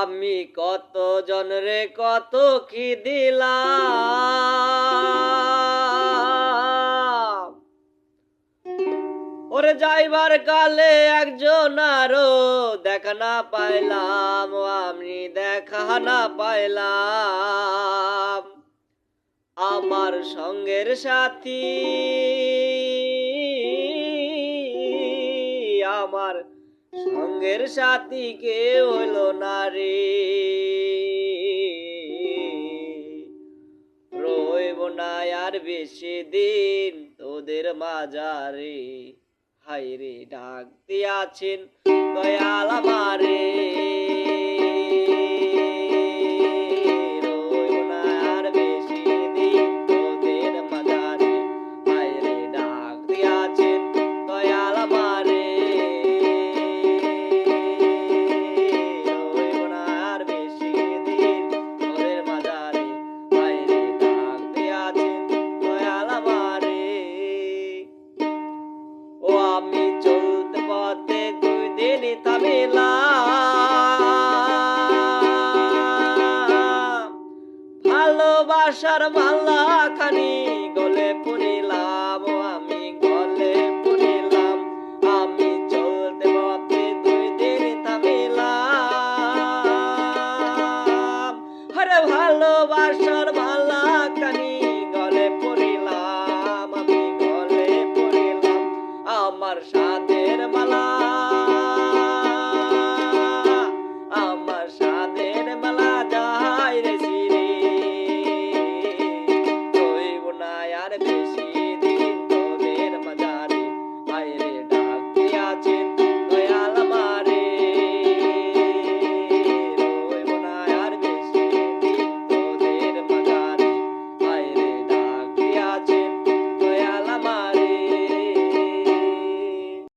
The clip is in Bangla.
আমি কত জনরে কত কি দিলাম? ওরে যাইবার কালে একজন আরও দেখা না পাইলাম আমি দেখা না পাইলাম। আমার সঙ্গের সাথী, আমার সঙ্গের সাথী কে হইল না রে রইব না আর বেশি দিন তোদের মাজারে। হাইরে ডাক দিয়াছেন দয়াল আমারে। আমি চলতে পথে দুই দিন থামিলাম। ভালোবাসার মালা খানি গলে